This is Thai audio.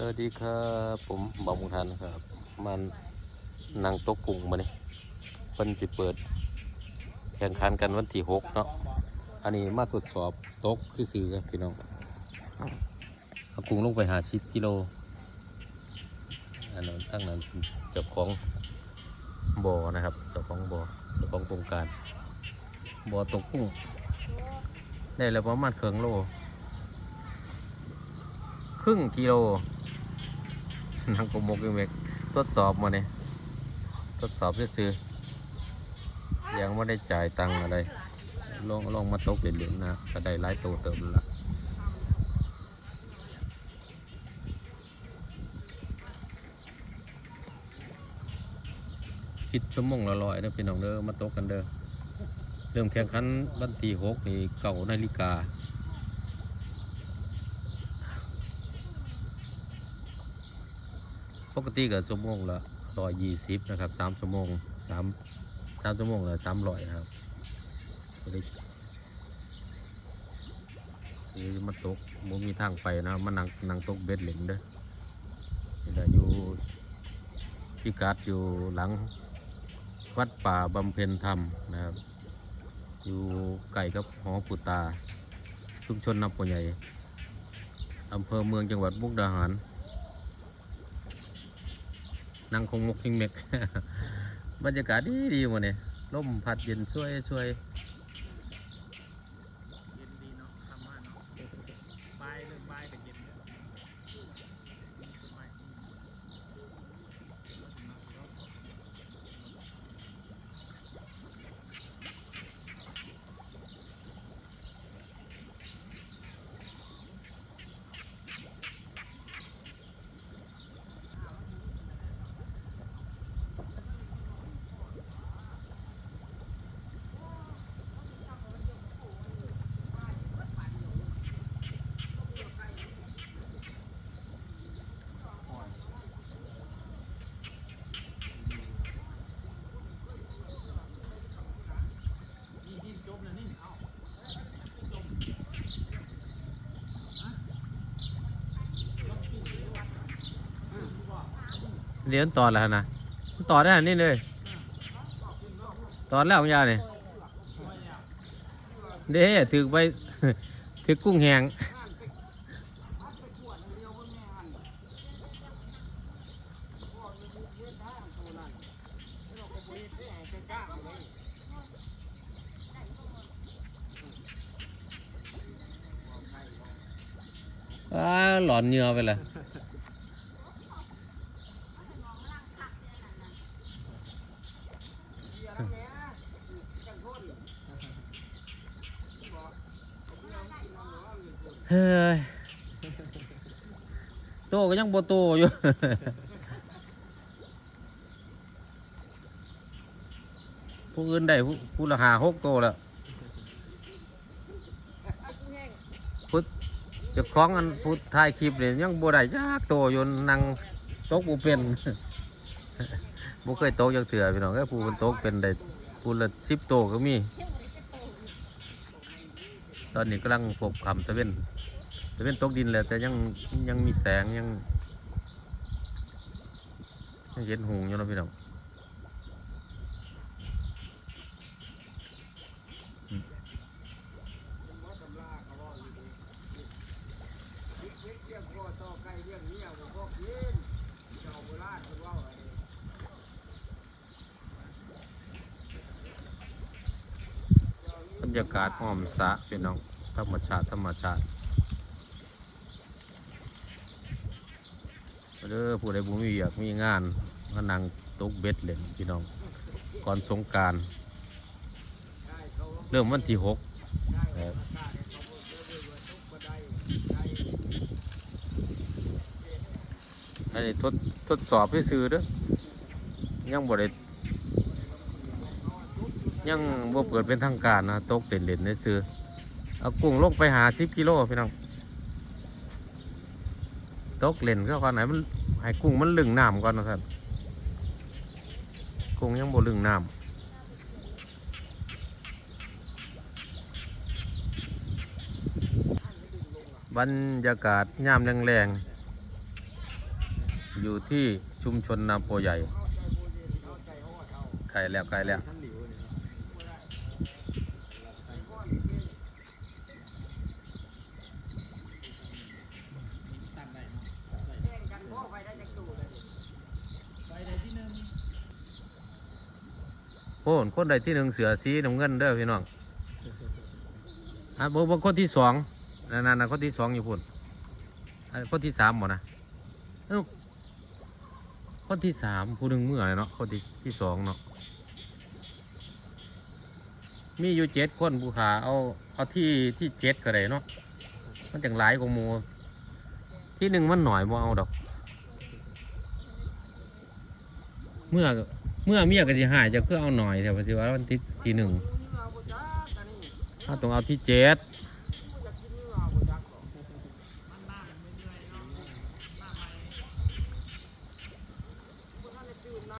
สวัสดีครับผมบอมทันครับ มันนั่งโต๊ะกุ้งมาเนี่ยเพิ่นสิเปิดแข่งขันกันวันที่หกเนาะอันนี้มาตรวจสอบโต๊ะคือซื้อครับพี่น้องเอากุ้งลงไปหาสิบกิโลอันนั้นตั้งนั้นเจ้าของบ่อนะครับเจ้าของบ่อเจ้าของโครงการบ่อตกกุ้งได้แล้วประมาณเครื่องโลครึ่งกิโล นังกมกยังเมกทดสอบมาเนี่ยทดสอบซื้อๆยังไม่ได้จ่ายตังค์อะไรลองลองมาตกเหรียญๆนะก็ได้หลายตัวเติมละคิดชั่วโมงละร้อยเด้อพี่น้องเด้อมาตกกันเด้อเริ่มแข่งขันวันที่หกนี่เก่านาฬิกา ปกติก็ชั่วโมงละร้อยยี่สิบนะครับสามชั่วโมงสามสามชั่วโมงละสามร้อยครับนี่มาตกมมีทางไปนะมานั่งนั่งตกเบ็ดเหล่นเด้อนี่แหละอยู่พิกัดอยู่หลังวัดป่าบำเพ็ญธรรมนะครับ อยู่ใกล้กับหอปุตาชุมชนนับปใหญ่อำเภอเมืองจังหวัดมุกดาหาร นั่งคงมกคิงเมกบรรยากาศดีดีวันนี้ลมพัดเย็นช่วยช่วยนดีเนาะทำมาเนาะบายเริ่มบายแต่เย็นแล้วสบาย เรียนต่อแล้วนะต่อได้อันนี้เลยต่อแล้วของยาเนี่ยเด้ถือไปถือกุ้งแหงอ้าหลอนเหงื่อไปเลย เฮ้ยโตก็ยังบโตอยู่ผู้อื่นได้ผู้ผู้ละหาหกโตแล้วพุทธจะคล้องอันพุทธถ่ายคลิปเนี่ยยังบ่ได้จักโตอยู่นั่งตกบ่เป็นบ่เคยตกจักเถื่อพี่น้องเอ้ยผู้มันตกเป็นได้ผู้ละสิบโตก็มี ตอนนี้กำลังพบคำตะเวน ตะเวนตกดินแหล้วแต่ยังยังมีแสงยังยังเห็นหงอยู่นะพี่น้องบรรยากาศอ้อมสะพี่น้องธรรมชาติธรรมชาติ เด้อผู้ใดบุมีอยากมีงานมานั่งตกเบ็ดเล่นพี่น้อง ก่อนสงการ เริ่มวันที่หกอันนี้ทดทดสอบให้ซื้อเด้อยังบ่ได้ยังบ่เปิดเป็นทางการนะตกเล่นๆได้ซื้อเอากุ้งลงไปหาสิบกิโลพี่น้อง ตกเล่นก็ก่อนไหนมันให้กุ้งมันลึงน้ำก่อนนะท่านกุ้งยังบ่ลึงน้ำบรรยากาศยามแรงๆ อยู่ที่ชุมชนนาโพใหญ่ไกลแล้วไกลแล้ว ตั้งได้เนาะไปได้ที่หนึ่ง โอ้คนใดที่หนึ่งเสือสีน้ำเงินเด้อพี่น้องอะเบอร์เบอร์คนที่สองนั่นนั่นนะคนที่สองอยู่พุ่นอะคนที่สามหมดนะเอ้าคนที่สามผู้หนึ่งเมื่อไหร่เนาะคนที่ที่สองเนาะมีอยู่เจ็ดคนผู้ขาเอาเอาที่ที่เจ็ดก็ได้เนาะมันจังหลายกว่าหมูที่หนึ่งมันหน่อยบ่เอาดอก เมื่อ เมื่อเมียก็สิหายจะเพื่อเอาหน่อยแต่ว่าสิว่าวันที่ที่หนึ่งถ้าต้องเอาที่เจ็ด